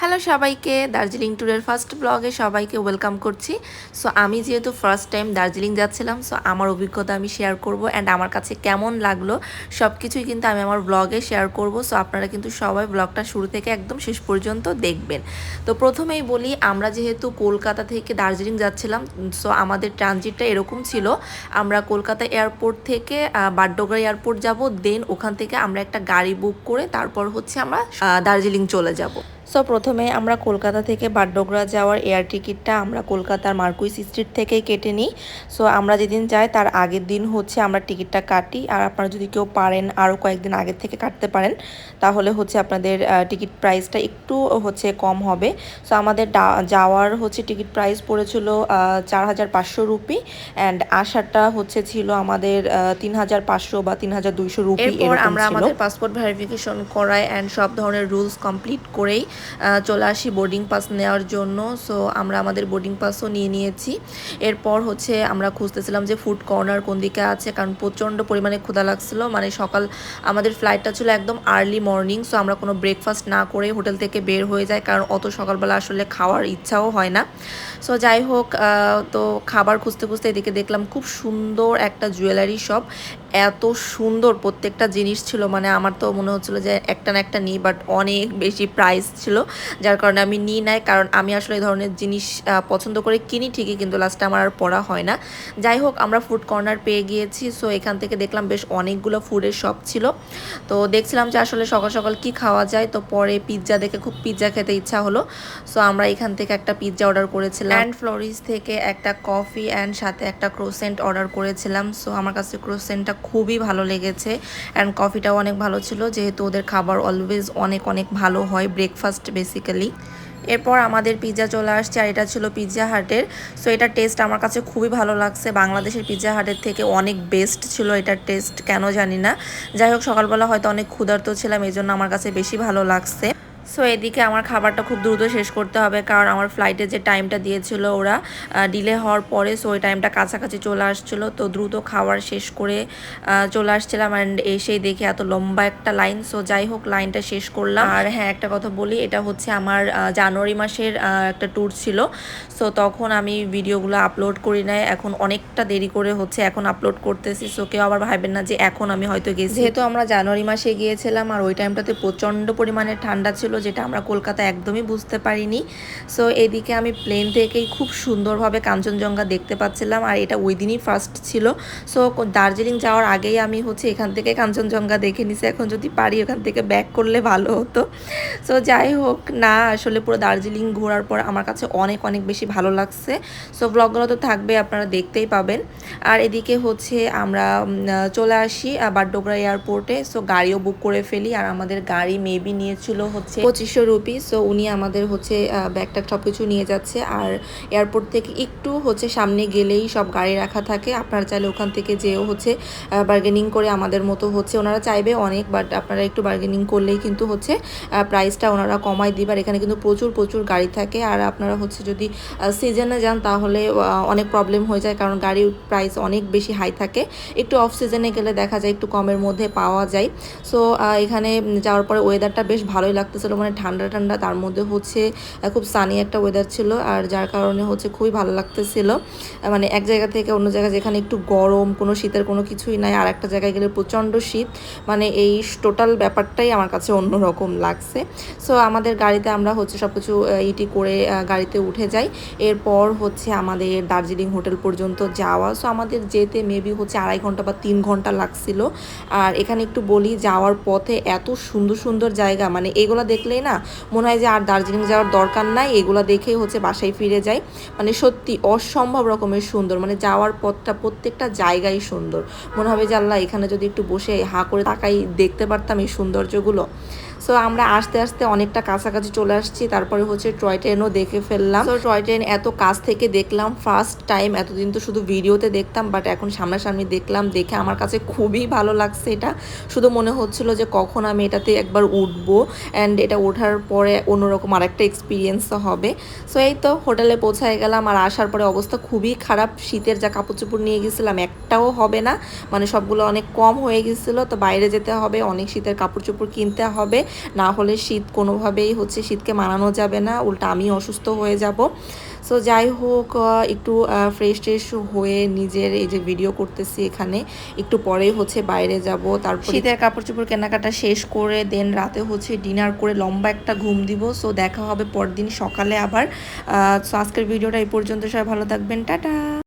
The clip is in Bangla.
হ্যালো সবাইকে দার্জিলিং ট্যুরের ফার্স্ট ব্লগে সবাইকে ওয়েলকাম করছি। সো আমি যেহেতু ফার্স্ট টাইম দার্জিলিং যাচ্ছিলাম সো আমার অভিজ্ঞতা আমি শেয়ার করব অ্যান্ড আমার কাছে কেমন লাগল সব কিছুই কিন্তু আমি আমার ব্লগে শেয়ার করব। সো আপনারা কিন্তু সবাই ব্লগটা শুরু থেকে একদম শেষ পর্যন্ত দেখবেন। তো প্রথমেই বলি আমরা যেহেতু কলকাতা থেকে দার্জিলিং যাচ্ছিলাম সো আমাদের ট্রানজিটটা এরকম ছিল আমরা কলকাতা এয়ারপোর্ট থেকে আহ, বাড্ডোগরা এয়ারপোর্ট যাব দেন ওখান থেকে আমরা একটা গাড়ি বুক করে তারপর হচ্ছে আমরা দার্জিলিং চলে যাব। সো প্রথমে আমরা কলকাতা থেকে বাড্ডোগরা যাওয়ার এয়ার টিকিটটা আমরা কলকাতার মার্কুইস স্ট্রিট থেকেই কেটে নিই। সো আমরা যেদিন যাই তার আগের দিন হচ্ছে আমরা টিকিটটা কাটি। আর আপনারা যদি কেউ পারেন আরও কয়েকদিন আগের থেকে কাটতে পারেন তাহলে হচ্ছে আপনাদের টিকিট প্রাইসটা একটু হচ্ছে কম হবে। সো আমাদের যাওয়ার হচ্ছে টিকিট প্রাইস পড়েছিল চার হাজার পাঁচশো রুপি। অ্যান্ড আসারটা হচ্ছে ছিল আমাদের তিন হাজার পাঁচশো বা তিন হাজার দুইশো রুপি এরপর আমরা আমাদের পাসপোর্ট ভেরিফিকেশন করাই অ্যান্ড সব ধরনের রুলস কমপ্লিট করেই চলে আসি বোর্ডিং পাস নেওয়ার জন্য। সো আমরা আমাদের বোর্ডিং পাসও নিয়ে নিয়েছি। এরপর হচ্ছে আমরা খুঁজতেছিলাম যে ফুড কর্নার কোন দিকে আছে, কারণ প্রচণ্ড পরিমাণে ক্ষুধা লাগছিল। মানে সকাল, আমাদের ফ্লাইটটা ছিল একদম আর্লি মর্নিং সো আমরা কোনো ব্রেকফাস্ট না করে হোটেল থেকে বের হয়ে যাই, কারণ অত সকালবেলা আসলে খাওয়ার ইচ্ছাও হয় না। সো যাই হোক তো খাবার খুঁজতে খুঁজতে এদিকে দেখলাম খুব সুন্দর একটা জুয়েলারি শপ এত সুন্দর প্রত্যেকটা জিনিস ছিল। মানে আমার তো মনে হচ্ছিল যে একটা না একটা নিই বাট অনেক বেশি প্রাইস ছিল, যার কারণে আমি নিই নাই। কারণ আমি আসলে এই ধরনের জিনিস পছন্দ করে কিনি ঠিকই, কিন্তু লাস্টে আমার আর পড়া হয় না। যাই হোক, আমরা ফুড কর্নার পেয়ে গিয়েছি সো এখান থেকে দেখলাম বেশ অনেকগুলো ফুডের শপ ছিল। তো দেখছিলাম যে আসলে সকাল সকাল কি খাওয়া যায়, তো পরে পিৎজা দেখে খুব পিৎজা খেতে ইচ্ছা হলো। সো আমরা এখান থেকে একটা পিৎজা অর্ডার করেছিলাম। অ্যান্ড ফ্লোরিস থেকে একটা কফি অ্যান্ড সাথে একটা ক্রোসেন্ট অর্ডার করেছিলাম। সো আমার কাছে ক্রোসেন্টটা খুবই ভালো লেগেছে অ্যান্ড কফিটাও অনেক ভালো ছিল, যেহেতু ওদের খাবার অলওয়েজ অনেক অনেক ভালো হয় ব্রেকফাস্ট বেসিক্যালি এরপর আমাদের পিৎজা চলে আসছে আর এটা ছিল পিৎজা হাটের। সো এটার টেস্ট আমার কাছে খুবই ভালো লাগছে। বাংলাদেশের পিৎজা হাটের থেকে অনেক বেস্ট ছিল এটার টেস্ট কেন জানি না। যাই হোক, সকালবেলা হয়তো অনেক ক্ষুধার্ত ছিলাম এই জন্য আমার কাছে বেশি ভালো লাগছে। সো এদিকে আমার খাবারটা খুব দ্রুত শেষ করতে হবে কারণ আমার ফ্লাইটে যে টাইমটা দিয়েছিল ওরা ডিলে হওয়ার পরে সো ওই টাইমটা কাছাকাছি চলে আসছিল। তো দ্রুত খাবার শেষ করে চলে আসছিলাম অ্যান্ড এসেই দেখে এত লম্বা একটা লাইন সো যাই হোক লাইনটা শেষ করলাম। আর হ্যাঁ একটা কথা বলি, এটা হচ্ছে আমার জানুয়ারি মাসের একটা ট্যুর ছিল। সো তখন আমি ভিডিওগুলো আপলোড করি নাই। এখন অনেকটা দেরি করে হচ্ছে এখন আপলোড করতেছি। সো কেউ আবার ভাবেন না যে এখন আমি হয়তো গেছি। যেহেতু আমরা জানুয়ারি মাসে গিয়েছিলাম, আর ওই টাইমটাতে প্রচণ্ড পরিমাণে ঠান্ডা ছিল যেটা আমরা কলকাতা একদমই বুঝতে পারিনি। সো এদিকে আমি প্লেন থেকেই খুব সুন্দরভাবে কাঞ্চনজঙ্ঘা দেখতে পাচ্ছিলাম আর এটা ওই দিনই ফার্স্ট ছিল। সো দার্জিলিং যাওয়ার আগেই আমি হচ্ছে এখান থেকে কাঞ্চনজঙ্ঘা দেখে নিছি। এখন যদি পারি ওখান থেকে ব্যাক করলে ভালো হতো। সো যাই হোক, না, আসলে পুরো দার্জিলিং ঘোরার পর আমার কাছে অনেক অনেক বেশি ভালো লাগছে। সো ব্লগগুলো তো থাকবে, আপনারা দেখতেই পাবেন। আর এদিকে হচ্ছে আমরা চলে আসি বাড্ডোগরা এয়ারপোর্টে সো গাড়িও বুক করে ফেলি। আর আমাদের গাড়ি মেবি নিয়েছিল হচ্ছে পঁচিশশো রুপি সো উনি আমাদের হচ্ছে ব্যাগটা সব কিছু নিয়ে যাচ্ছে। আর এয়ারপোর্ট থেকে একটু হচ্ছে সামনে গেলেই সব গাড়ি রাখা থাকে। আপনারা চাইলে ওখান থেকে যেও হচ্ছে বার্গেনিং করে আমাদের মতো হচ্ছে ওনারা চাইবে অনেক বাট আপনারা একটু বার্গেনিং করলেই কিন্তু হচ্ছে প্রাইসটা ওনারা কমায় দিবার এখানে কিন্তু প্রচুর প্রচুর গাড়ি থাকে। আর আপনারা হচ্ছে যদি সিজনে যান তাহলে অনেক প্রবলেম হয়ে যায়। কারণ গাড়ির প্রাইস অনেক বেশি হাই থাকে। একটু অফ সিজনে গেলে দেখা যায় একটু কমের মধ্যে পাওয়া যায়। সো এখানে যাওয়ার পরে ওয়েদারটা বেশ ভালোই লাগতেছিল মানে ঠান্ডা ঠান্ডা, তার মধ্যে হচ্ছে খুব সানি একটা ওয়েদার ছিল আর যার কারণে হচ্ছে খুবই ভালো লাগতেছিল। মানে এক জায়গা থেকে অন্য জায়গায় যেখানে একটু গরম, কোনো শীতের কোনো কিছুই নাই, আর একটা জায়গায় গেলে প্রচণ্ড শীত মানে এই টোটাল ব্যাপারটাই আমার কাছে অন্যরকম লাগছে। সো আমাদের গাড়িতে আমরা হচ্ছে সব কিছু ইটি করে গাড়িতে উঠে যাই। এরপর হচ্ছে আমাদের দার্জিলিং হোটেল পর্যন্ত যাওয়া। সো আমাদের যেতে মেবি হচ্ছে আড়াই ঘণ্টা বা তিন ঘণ্টা লাগছিল। আর এখানে একটু বলি, যাওয়ার পথে এত সুন্দর সুন্দর জায়গা মানে এগুলো দেখলেই না মনে হয় যে আর দার্জিলিং যাওয়ার দরকার নাই, এগুলো দেখেই হচ্ছে বাসায় ফিরে যাই। মানে সত্যি অসম্ভব রকমের সুন্দর মানে যাওয়ার পথটা প্রত্যেকটা জায়গায় সুন্দর। মনে হবে যে আল্লাহ এখানে যদি একটু বসে হা করে তাকাই দেখতে পারতাম এই সৌন্দর্যগুলো। সো আমরা আস্তে আস্তে অনেকটা কাছাকাছি চলে আসছি। তারপরে হচ্ছে টয় ট্রেনও দেখে ফেললাম। তো টয় ট্রেন এত কাছ থেকে দেখলাম ফার্স্ট টাইম এতদিন তো শুধু ভিডিওতে দেখতাম বাট এখন সামনাসামনি দেখলাম, দেখে আমার কাছে খুবই ভালো লাগছে এটা। শুধু মনে হচ্ছিল যে কখন আমি এটাতে একবার উঠবো অ্যান্ড এটা ওঠার পরে অন্যরকম আরেকটা এক্সপিরিয়েন্স হবে। সো এই তো হোটেলে পৌঁছায় গেলাম, আর আসার পরে অবস্থা খুবই খারাপ। শীতের যা কাপড় চোপড় নিয়ে গেছিলাম, একটাও হবে না। মানে সবগুলো অনেক কম হয়ে গেছিল, তো বাইরে যেতে হবে, অনেক শীতের কাপড় চোপড় কিনতে হবে। না হলে শীত কোনোভাবেই হচ্ছে শীতকে মানানো যাবে না। উল্টা আমি অসুস্থ হয়ে যাব। সো যাই হোক একটু ফ্রেশ ট্রেশ হয়ে নিজের এই যে ভিডিও করতেছি এখানে, একটু পরেই হচ্ছে বাইরে যাব। তারপর শীতের কাপড় চোপড় কেনাকাটা শেষ করে দেন রাতে হচ্ছে ডিনার করে লম্বা একটা ঘুম দিব। সো দেখা হবে পরদিন সকালে আবার। সো আজকের ভিডিওটা এই পর্যন্ত। সবাই ভালো থাকবেন। টাটা!